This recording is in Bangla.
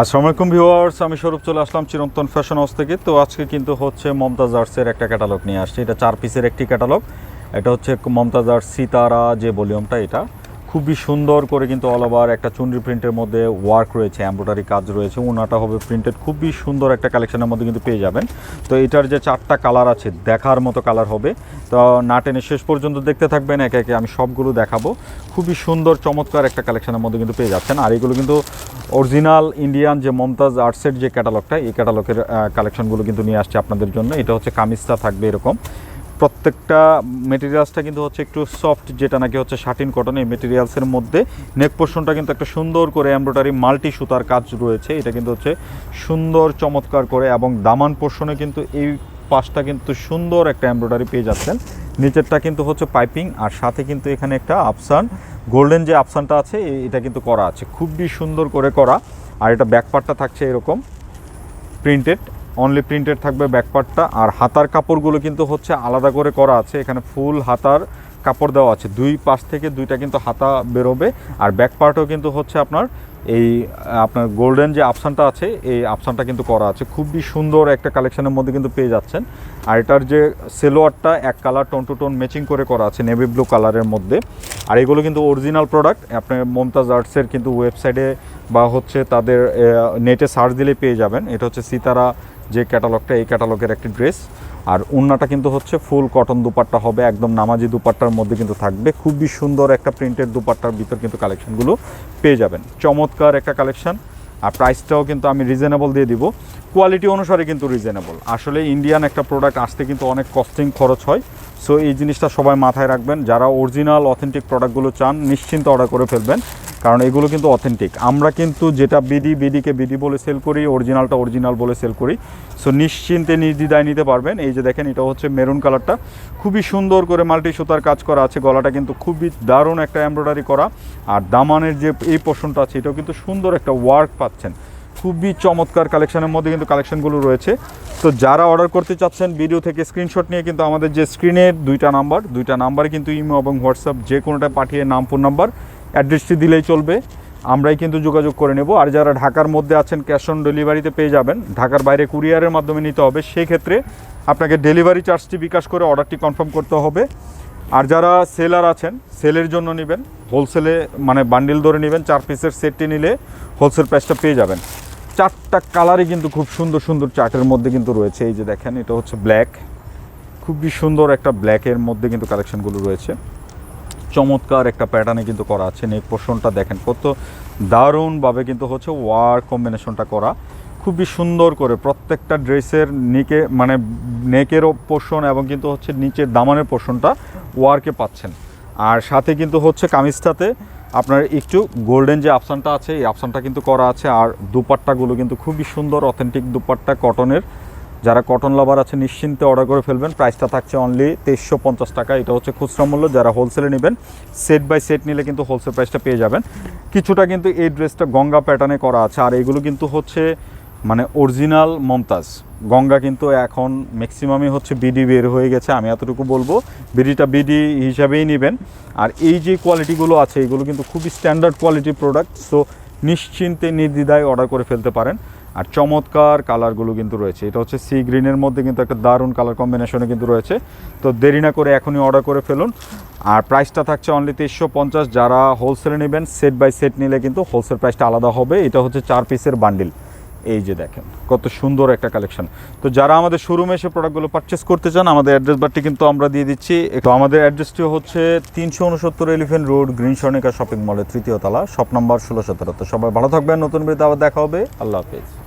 আসসালামু আলাইকুম ভিউয়ার্স, আমি স্বরূপ চলে আসলাম চিরন্তন ফ্যাশন হাউস থেকে। তো আজকে কিন্তু হচ্ছে মমতাজ আর্টসের একটা ক্যাটালগ নিয়ে আসছি। এটা চার পিসের একটি ক্যাটালগ। এটা হচ্ছে মমতাজ আর্টস সিতারা যে ভলিউমটা এটা। খুবই সুন্দর করে কিন্তু অল ওভার একটা চুনরি প্রিন্টের মধ্যে ওয়ার্ক রয়েছে এমব্রয়ডারি কাজ রয়েছে, ওনাটা হবে প্রিন্টেড খুবই সুন্দর একটা কালেকশনের মধ্যে কিন্তু পেয়ে যাবেন। তো এটার যে চারটা কালার আছে, দেখার মতো কালার হবে। তো না টেনে শেষ পর্যন্ত দেখতে থাকবেন, একে একে আমি সবগুলো দেখাবো। খুবই সুন্দর, চমৎকার একটা কালেকশনের মধ্যে কিন্তু পেয়ে যাচ্ছেন। আর এগুলো কিন্তু অরিজিনাল ইন্ডিয়ান যে মমতাজ আর্টসের যে ক্যাটালগটা এই ক্যাটালগের কালেকশনগুলো কিন্তু নিয়ে আসছে আপনাদের জন্য। এটা হচ্ছে কামিজটা থাকবে এরকম। প্রত্যেকটা মেটেরিয়ালসটা কিন্তু হচ্ছে একটু সফট যেটা নাকি হচ্ছে শাটিন কটন এই মেটেরিয়ালসের মধ্যে। নেক পোর্শনটা কিন্তু একটা সুন্দর করে এমব্রয়ডারি মাল্টি সুতার কাজ রয়েছে। এটা কিন্তু হচ্ছে সুন্দর, চমৎকার করে এবং দামান পোর্শনে কিন্তু এই পাশটা কিন্তু সুন্দর একটা এমব্রয়ডারি পেয়ে যাচ্ছেন। নিচেরটা কিন্তু হচ্ছে পাইপিং আর সাথে কিন্তু এখানে একটা আপসান গোল্ডেন যে আপসানটা আছে এটা কিন্তু করা আছে। খুবই সুন্দর করে করা। আর এটা ব্যাকপার্টটা থাকছে এরকম প্রিন্টেড অনলি প্রিন্টেড থাকবে ব্যাকপার্টটা আর হাতার কাপড়গুলো কিন্তু হচ্ছে আলাদা করে করা আছে। এখানে ফুল হাতার কাপড় দেওয়া আছে। দুই পাশ থেকে দুইটা কিন্তু হাতা বেরোবে। আর ব্যাকপার্টও কিন্তু হচ্ছে আপনার এই, আপনার গোল্ডেন যে আপসানটা আছে, এই আপসানটা কিন্তু করা আছে। খুবই সুন্দর একটা কালেকশনের মধ্যে কিন্তু পেয়ে যাচ্ছেন। আর এটার যে সেলোয়ারটা এক colour tone two tone matching করে করা আছে নেভি ব্লু কালারের মধ্যে। আর এগুলো কিন্তু অরিজিনাল প্রোডাক্ট আপনার মমতাজ আর্টসের কিন্তু ওয়েবসাইটে বা হচ্ছে তাদের নেটে সার্চ দিলে পেয়ে যাবেন। এটা হচ্ছে সিতারা যে ক্যাটালগটা এই ক্যাটালগের একটি ড্রেস আর উন্নাটা কিন্তু হচ্ছে ফুল কটন দুপাট্টা হবে, একদম নামাজি দুপাট্টার মধ্যে কিন্তু থাকবে। খুবই সুন্দর একটা প্রিন্টেড দুপাট্টার ভিতর কিন্তু কালেকশনগুলো পেয়ে যাবেন। চমৎকার একটা কালেকশন আর প্রাইসটাও কিন্তু আমি রিজনেবল দিয়ে দিব। কোয়ালিটি অনুসারে কিন্তু রিজনেবল আসলে ইন্ডিয়ান একটা প্রোডাক্ট আসতে কিন্তু অনেক কস্টিং খরচ হয়। সো এই জিনিসটা সবাই মাথায় রাখবেন। যারা অরিজিনাল অথেন্টিক প্রোডাক্টগুলো চান, নিশ্চিন্ত অর্ডার করে ফেলবেন। কারণ এগুলো কিন্তু অথেন্টিক আমরা কিন্তু যেটা বিডি বিডিকে বিডি বলে সেল করি অরিজিনালটা অরিজিনাল বলে সেল করি। সো নিশ্চিন্তে নির্দ্বিধায় নিতে পারবেন। এই যে দেখেন, এটা হচ্ছে মেরুন কালারটা খুবই সুন্দর করে মাল্টি সুতার কাজ করা আছে। গলাটা কিন্তু খুবই দারুণ একটা এমব্রয়ডারি করা। আর দামানের যে এই পোর্শনটা আছে, এটাও কিন্তু সুন্দর একটা ওয়ার্ক পাচ্ছেন। খুবই চমৎকার কালেকশনের মধ্যে কিন্তু কালেকশনগুলো রয়েছে। তো, যারা অর্ডার করতে চাচ্ছেন ভিডিও থেকে স্ক্রিনশট নিয়ে কিন্তু আমাদের যে স্ক্রিনের দুইটা নাম্বার দুইটা নাম্বারে কিন্তু ইমো এবং হোয়াটসঅ্যাপ যে কোনোটা পাঠিয়ে নাম ফোন নাম্বার অ্যাড্রেসটি দিলেই চলবে। আমরাই কিন্তু যোগাযোগ করে নেব। আর যারা ঢাকার মধ্যে আছেন, ক্যাশ অন ডেলিভারিতে পেয়ে যাবেন। ঢাকার বাইরে কুরিয়ারের মাধ্যমে নিতে হবে। সেই ক্ষেত্রে আপনাকে ডেলিভারি চার্জটি বিকাশ করে অর্ডারটি কনফার্ম করতে হবে। আর যারা সেলার আছেন, সেলের জন্য নেবেন। হোলসেলে মানে বান্ডিল ধরে নেবেন। চার পিসের সেটটি নিলে হোলসেল প্রাইসটা পেয়ে যাবেন। চারটা কালারই কিন্তু খুব সুন্দর সুন্দর চার্টের মধ্যে কিন্তু রয়েছে। এই যে দেখেন, এটা হচ্ছে ব্ল্যাক। খুবই সুন্দর একটা ব্ল্যাকের মধ্যে কিন্তু কালেকশনগুলো রয়েছে। চমৎকার একটা প্যাটার্নে কিন্তু করা আছে। নেক পোর্শনটা দেখেন, কত দারুণভাবে কিন্তু হচ্ছে ওয়ার কম্বিনেশনটা করা। খুবই সুন্দর করে প্রত্যেকটা ড্রেসের নিকে মানে নেকেরও পোর্শন এবং কিন্তু হচ্ছে নিচের দামানের পোর্শনটা ওয়ার্কে পাচ্ছেন। আর সাথে কিন্তু হচ্ছে কামিজটাতে আপনার একটু গোল্ডেন যে আপসানটা আছে, এই আপসানটা কিন্তু করা আছে। আর দুপাট্টাগুলো কিন্তু খুবই সুন্দর অথেন্টিক দুপাট্টা কটনের যারা কটন লাভার আছে, নিশ্চিন্তে অর্ডার করে ফেলবেন। প্রাইসটা থাকছে অনলি তেইশশো পঞ্চাশ টাকা। এটা হচ্ছে খুচরা মূল্য। যারা হোলসেলে নেবেন সেট বাই সেট নিলে কিন্তু হোলসেল প্রাইসটা পেয়ে যাবেন। কিছুটা কিন্তু এই ড্রেসটা গঙ্গা প্যাটার্নে করা আছে। আর এগুলো কিন্তু হচ্ছে মানে অরিজিনাল মমতাজ। গঙ্গা কিন্তু এখন ম্যাক্সিমামই হচ্ছে বিডি বের হয়ে গেছে। আমি এতটুকু বলব বিডিটা বিডি হিসাবেই নেবেন। আর এই যে কোয়ালিটিগুলো আছে, এগুলো কিন্তু খুবই স্ট্যান্ডার্ড কোয়ালিটি প্রোডাক্ট সো নিশ্চিন্তে নির্দ্বিধায় অর্ডার করে ফেলতে পারেন। আর চমৎকার কালারগুলো কিন্তু রয়েছে। এটা হচ্ছে সি গ্রিনের মধ্যে কিন্তু একটা দারুণ কালার কম্বিনেশনে কিন্তু রয়েছে। তো দেরি না করে এখনই অর্ডার করে ফেলুন। আর প্রাইসটা থাকছে অনলি তেইশশো পঞ্চাশ। যারা হোলসেলে নেবেন সেট বাই সেট নিলে কিন্তু হোলসেল প্রাইসটা আলাদা হবে। এটা হচ্ছে চার পিসের বান্ডিল এই যে দেখেন, কত সুন্দর একটা কালেকশন তো যারা আমাদের শোরুমে এসে প্রোডাক্টগুলো পারচেস করতে চান, আমাদের অ্যাড্রেস বারটি কিন্তু আমরা দিয়ে দিচ্ছি। তো আমাদের অ্যাড্রেসটি হচ্ছে তিনশো উনসত্তর elephant road green Sornika shopping মলের তৃতীয় তলা শপ নাম্বার ষোলো সতেরো। তো সবাই ভালো থাকবেন, নতুন বিরুদ্ধে আবার দেখা হবে। আল্লাহ হাফিজ।